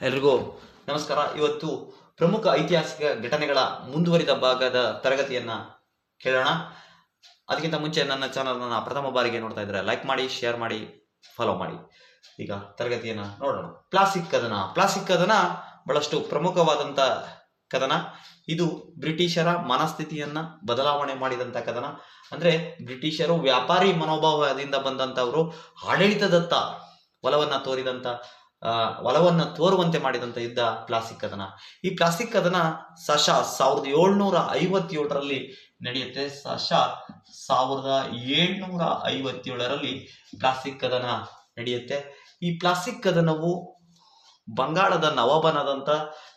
ಎಲ್ರಿಗೂ ನಮಸ್ಕಾರ. ಇವತ್ತು ಪ್ರಮುಖ ಐತಿಹಾಸಿಕ ಘಟನೆಗಳ ಮುಂದುವರಿದ ಭಾಗದ ತರಗತಿಯನ್ನ ಕೇಳೋಣ. ಅದಕ್ಕಿಂತ ಮುಂಚೆ ನನ್ನ ಚಾನಲ್ನ ಪ್ರಥಮ ಬಾರಿಗೆ ನೋಡ್ತಾ ಇದ್ರೆ ಲೈಕ್ ಮಾಡಿ ಶೇರ್ ಮಾಡಿ ಫಾಲೋ ಮಾಡಿ. ಈಗ ತರಗತಿಯನ್ನ ನೋಡೋಣ. ಪ್ಲಾಸ್ಟಿಕ್ ಕದನ. ಪ್ಲಾಸ್ಟಿಕ್ ಕದನ ಬಹಳಷ್ಟು ಪ್ರಮುಖವಾದಂತ ಕದನ. ಇದು ಬ್ರಿಟಿಷರ ಮನಸ್ಥಿತಿಯನ್ನ ಬದಲಾವಣೆ ಮಾಡಿದಂತ ಕದನ. ಅಂದ್ರೆ ಬ್ರಿಟಿಷರು ವ್ಯಾಪಾರಿ ಮನೋಭಾವದಿಂದ ಬಂದಂತವರು ಆಡಳಿತದತ್ತ ಒಲವನ್ನ ತೋರಿದಂಥ ಆ, ಒಲವನ್ನ ತೋರುವಂತೆ ಮಾಡಿದಂಥ ಯುದ್ಧ ಪ್ಲಾಸ್ಟಿಕ್ ಕದನ. ಈ ಪ್ಲಾಸ್ಟಿಕ್ ಕದನ ಸಶ ಸಾವಿರದ ಏಳ್ನೂರ ಐವತ್ತೇಳರಲ್ಲಿ ನಡೆಯುತ್ತೆ. ಸಶ ಸಾವಿರದ ಏಳ್ನೂರ ಐವತ್ತೇಳರಲ್ಲಿ ಪ್ಲಾಸ್ಟಿಕ್ ಕದನ ನಡೆಯುತ್ತೆ. ಈ ಪ್ಲಾಸ್ಟಿಕ್ ಕದನವು ಬಂಗಾಳದ ನವಾಬನಾದಂಥ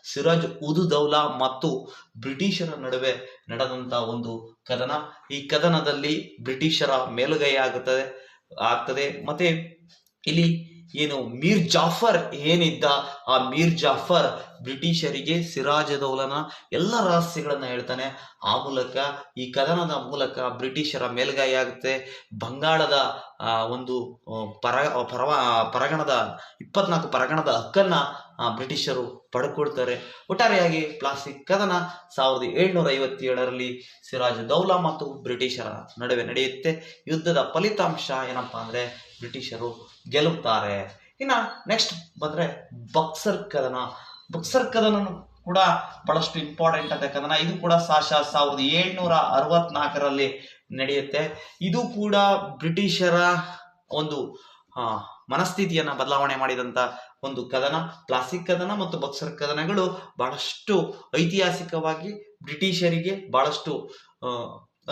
ಸಿರಾಜ್ ಉದು ದೌಲಾ ಮತ್ತು ಬ್ರಿಟಿಷರ ನಡುವೆ ನಡೆದಂತ ಒಂದು ಕದನ. ಈ ಕದನದಲ್ಲಿ ಬ್ರಿಟಿಷರ ಮೇಲುಗೈ ಆಗುತ್ತದೆ, ಆಗ್ತದೆ. ಮತ್ತೆ ಇಲ್ಲಿ ಏನು ಮೀರ್ ಜಾಫರ್ ಏನಿದ್ದ ಆ ಮೀರ್ ಜಾಫರ್ ಬ್ರಿಟಿಷರಿಗೆ ಸಿರಾಜದೌಲನ ಎಲ್ಲ ರಹಸ್ಯಗಳನ್ನು ಹೇಳ್ತಾನೆ. ಆ ಮೂಲಕ, ಈ ಕದನದ ಮೂಲಕ ಬ್ರಿಟಿಷರ ಮೇಲ್ಗೈ ಆಗುತ್ತೆ. ಬಂಗಾಳದ ಒಂದು ಪರ, ಪರವ, ಪರಗಣದ, ಇಪ್ಪತ್ನಾಲ್ಕು ಪರಗಣದ ಹಕ್ಕನ್ನ ಬ್ರಿಟಿಷರು ಪಡ್ಕೊಳ್ತಾರೆ. ಒಟ್ಟಾರೆಯಾಗಿ ಪ್ಲಾಸ್ಟಿಕ್ ಕದನ ಸಾವಿರದ ಏಳ್ನೂರ ಐವತ್ತೇಳರಲ್ಲಿ ಸಿರಾಜ್ ದೌಲಾ ಮತ್ತು ಬ್ರಿಟಿಷರ ನಡುವೆ ನಡೆಯುತ್ತೆ. ಯುದ್ಧದ ಫಲಿತಾಂಶ ಏನಪ್ಪಾ ಅಂದ್ರೆ ಬ್ರಿಟಿಷರು ಗೆಲ್ಲುತ್ತಾರೆ. ಇನ್ನ ನೆಕ್ಸ್ಟ್ ಬಂದ್ರೆ ಬಕ್ಸರ್ ಕದನ. ಬಕ್ಸರ್ ಕದನನು ಕೂಡ ಬಹಳಷ್ಟು ಇಂಪಾರ್ಟೆಂಟ್ ಆದ ಕದನ. ಇದು ಕೂಡ ಸಾಶ ಸಾವಿರದ ಏಳ್ನೂರ ಅರವತ್ನಾಲ್ಕರಲ್ಲಿ ನಡೆಯುತ್ತೆ. ಇದು ಕೂಡ ಬ್ರಿಟಿಷರ ಒಂದು ಮನಸ್ಥಿತಿಯನ್ನ ಬದಲಾವಣೆ ಮಾಡಿದಂತ ಒಂದು ಕದನ. ಪ್ಲಾಸ್ಟಿಕ್ ಕದನ ಮತ್ತು ಬಕ್ಸರ್ ಕದನಗಳು ಬಹಳಷ್ಟು ಐತಿಹಾಸಿಕವಾಗಿ ಬ್ರಿಟಿಷರಿಗೆ ಬಹಳಷ್ಟು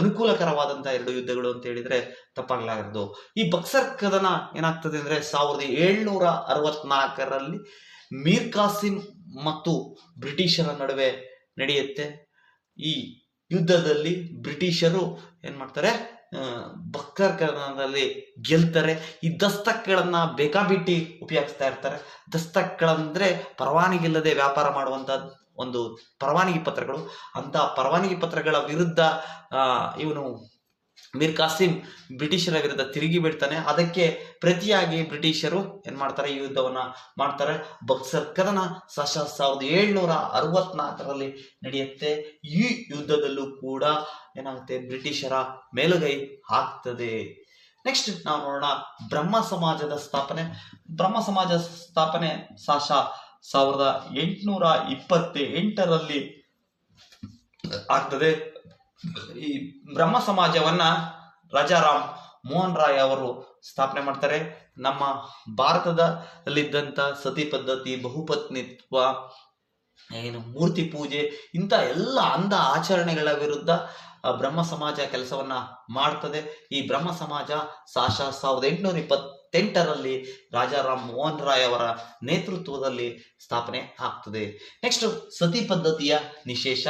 ಅನುಕೂಲಕರವಾದಂಥ ಎರಡು ಯುದ್ಧಗಳು ಅಂತ ಹೇಳಿದ್ರೆ ತಪ್ಪಾಗಲಾರದು. ಈ ಬಕ್ಸರ್ ಕದನ ಏನಾಗ್ತದೆ ಅಂದ್ರೆ ಸಾವಿರದ ಏಳ್ನೂರ ಅರವತ್ನಾಲ್ಕರಲ್ಲಿ ಮೀರ್ ಕಾಸಿಂ ಮತ್ತು ಬ್ರಿಟಿಷರ ನಡುವೆ ನಡೆಯುತ್ತೆ. ಈ ಯುದ್ಧದಲ್ಲಿ ಬ್ರಿಟಿಷರು ಏನ್ ಮಾಡ್ತಾರೆ? ಬಕ್ಕರ್ ಕದನದಲ್ಲಿ ಗೆಲ್ತಾರೆ. ಈ ದಸ್ತಕ್ಗಳನ್ನ ಬೇಕಾಬಿಟ್ಟಿ ಉಪಯೋಗಿಸ್ತಾ ಇರ್ತಾರೆ. ದಸ್ತಕ್ಗಳಂದ್ರೆ ಪರವಾನಗಿ ಇಲ್ಲದೆ ವ್ಯಾಪಾರ ಮಾಡುವಂತ ಒಂದು ಪರವಾನಗಿ ಪತ್ರಗಳು. ಅಂತ ಪರವಾನಗಿ ಪತ್ರಗಳ ವಿರುದ್ಧ ಇವನು ಮೀರ್ ಕಾಸಿಂ ಬ್ರಿಟಿಷರ ವಿರುದ್ಧ ತಿರುಗಿ ಬಿಡ್ತಾನೆ ಅದಕ್ಕೆ ಪ್ರತಿಯಾಗಿ ಬ್ರಿಟಿಷರು ಏನ್ ಮಾಡ್ತಾರೆ? ಈ ಯುದ್ಧವನ್ನ ಮಾಡ್ತಾರೆ. ಬಕ್ಸರ್ ಕದನ ಸಶ ಸಾವಿರದ ಏಳ್ನೂರ ಅರವತ್ನಾಲ್ಕರಲ್ಲಿ ನಡೆಯುತ್ತೆ. ಈ ಯುದ್ಧದಲ್ಲೂ ಕೂಡ ಏನಾಗುತ್ತೆ? ಬ್ರಿಟಿಷರ ಮೇಲುಗೈ ಆಗ್ತದೆ ನೆಕ್ಸ್ಟ್ ನಾವು ನೋಡೋಣ ಬ್ರಹ್ಮ ಸಮಾಜದ ಸ್ಥಾಪನೆ. ಬ್ರಹ್ಮ ಸಮಾಜ ಸ್ಥಾಪನೆ ಸಾಶ ಸಾವಿರದ ಎಂಟುನೂರ ಇಪ್ಪತ್ತೆಂಟರಲ್ಲಿ ಆಗ್ತದೆ. ಈ ಬ್ರಹ್ಮ ಸಮಾಜವನ್ನ ರಾಜಾರಾಮ್ ಮೋಹನ್ ರಾಯ್ ಅವರು ಸ್ಥಾಪನೆ ಮಾಡ್ತಾರೆ. ನಮ್ಮ ಭಾರತದಲ್ಲಿದ್ದಂಥ ಸತಿ ಪದ್ಧತಿ ಬಹುಪತ್ನಿತ್ವ ಏನು ಮೂರ್ತಿ ಪೂಜೆ, ಇಂಥ ಎಲ್ಲ ಅಂಧ ಆಚರಣೆಗಳ ವಿರುದ್ಧ ಬ್ರಹ್ಮ ಸಮಾಜ ಕೆಲಸವನ್ನ ಮಾಡ್ತದೆ. ಈ ಬ್ರಹ್ಮ ಸಮಾಜ ಸಾಶ ಸಾವಿರದ ಎಂಟುನೂರ ಇಪ್ಪತ್ತೆಂಟರಲ್ಲಿ ರಾಜಾರಾಮ್ ಮೋಹನ್ ರಾಯ್ ಅವರ ನೇತೃತ್ವದಲ್ಲಿ ಸ್ಥಾಪನೆ ಆಗ್ತದೆ. ನೆಕ್ಸ್ಟ್ ಸತಿ ಪದ್ಧತಿಯ ನಿಶೇಷ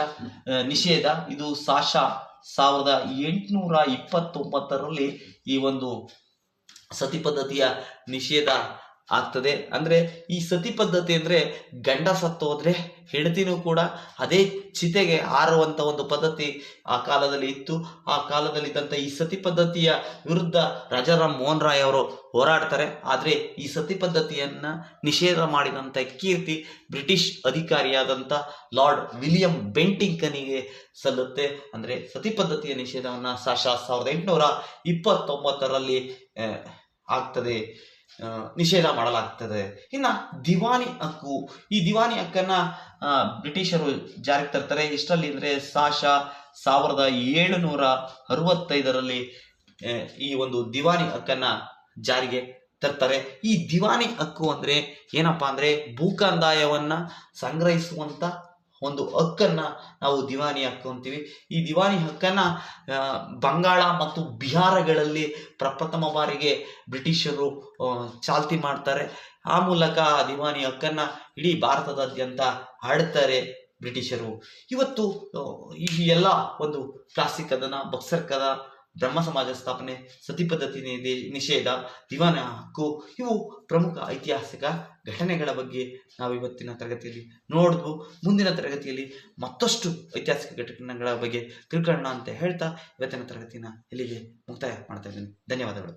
ನಿಷೇಧ. ಇದು ಸಾಶಾ ಸಾವಿರದ ಎಂಟುನೂರ ಇಪ್ಪತ್ತೊಂಬತ್ತರಲ್ಲಿ ಈ ಒಂದು ಸತಿ ಪದ್ಧತಿಯ ನಿಷೇಧ ಆಗ್ತದೆ. ಅಂದ್ರೆ ಈ ಸತಿ ಪದ್ಧತಿ ಅಂದ್ರೆ ಗಂಡ ಸತ್ತೋದ್ರೆ ಹೆಂಡತಿನೂ ಕೂಡ ಅದೇ ಚಿತೆಗೆ ಹಾರುವಂತ ಒಂದು ಪದ್ಧತಿ ಆ ಕಾಲದಲ್ಲಿ ಇತ್ತು. ಆ ಕಾಲದಲ್ಲಿ ಇದ್ದಂತ ಈ ಸತಿ ಪದ್ಧತಿಯ ವಿರುದ್ಧ ರಾಜಾರಾಮ್ ಮೋಹನ್ ರಾಯ್ ಅವರು ಹೋರಾಡ್ತಾರೆ. ಆದ್ರೆ ಈ ಸತಿ ಪದ್ಧತಿಯನ್ನ ನಿಷೇಧ ಮಾಡಿದಂತ ಕೀರ್ತಿ ಬ್ರಿಟಿಷ್ ಅಧಿಕಾರಿಯಾದಂತ ಲಾರ್ಡ್ ವಿಲಿಯಂ ಬೆಂಟಿಂಕನಿಗೆ ಸಲ್ಲುತ್ತೆ. ಅಂದ್ರೆ ಸತಿ ಪದ್ಧತಿಯ ನಿಷೇಧವನ್ನ ಸಾಶಾ ಸಾವಿರದ ಎಂಟುನೂರ ಇಪ್ಪತ್ತೊಂಬತ್ತರಲ್ಲಿ ಆಗ್ತದೆ. ನಿಷೇಧ ಮಾಡಲಾಗ್ತದೆ. ಇನ್ನ ದಿವಾನಿ ಹಕ್ಕು. ಈ ದಿವಾನಿ ಹಕ್ಕನ್ನ ಬ್ರಿಟಿಷರು ಜಾರಿಗೆ ತರ್ತಾರೆ. ಇಷ್ಟರಲ್ಲಿ ಅಂದ್ರೆ ಸಾಶ ಸಾವಿರದ ಏಳುನೂರ ಅರವತ್ತೈದರಲ್ಲಿ ಈ ಒಂದು ದಿವಾನಿ ಹಕ್ಕನ್ನ ಜಾರಿಗೆ ತರ್ತಾರೆ. ಈ ದಿವಾನಿ ಹಕ್ಕು ಅಂದ್ರೆ ಏನಪ್ಪಾ ಅಂದ್ರೆ ಭೂಕಂದಾಯವನ್ನ ಸಂಗ್ರಹಿಸುವಂತ ಒಂದು ಹಕ್ಕನ್ನು ನಾವು ದಿವಾನಿ ಹಕ್ಕು ಅಂತೀವಿ ಈ ದಿವಾನಿ ಹಕ್ಕನ್ನು ಬಂಗಾಳ ಮತ್ತು ಬಿಹಾರಗಳಲ್ಲಿ ಪ್ರಪ್ರಥಮ ಬಾರಿಗೆ ಬ್ರಿಟಿಷರು ಚಾಲ್ತಿ ಮಾಡ್ತಾರೆ. ಆ ಮೂಲಕ ದಿವಾನಿ ಹಕ್ಕನ್ನು ಇಡೀ ಭಾರತದಾದ್ಯಂತ ಆಡ್ತಾರೆ ಬ್ರಿಟಿಷರು. ಇವತ್ತು ಈ ಎಲ್ಲ ಒಂದು ಪ್ಲಾಸ್ಟಿಕ್ ಕದನ, ಬಕ್ಸರ್ ಕದ ಬ್ರಹ್ಮ ಸಮಾಜ ಸ್ಥಾಪನೆ ಸತಿ ಪದ್ಧತಿ ನಿಷೇಧ ದಿವಾನ ಹಕ್ಕು, ಇವು ಪ್ರಮುಖ ಐತಿಹಾಸಿಕ ಘಟನೆಗಳ ಬಗ್ಗೆ ನಾವು ಇವತ್ತಿನ ತರಗತಿಯಲ್ಲಿ ನೋಡಿದ್ವು ಮುಂದಿನ ತರಗತಿಯಲ್ಲಿ ಮತ್ತಷ್ಟು ಐತಿಹಾಸಿಕ ಘಟನೆಗಳ ಬಗ್ಗೆ ತಿಳ್ಕೊಳ್ಳೋಣ ಅಂತ ಹೇಳ್ತಾ ಇವತ್ತಿನ ತರಗತಿನ ಇಲ್ಲಿಗೆ ಮುಕ್ತಾಯ ಮಾಡ್ತಾ ಇದ್ದೀನಿ. ಧನ್ಯವಾದಗಳು.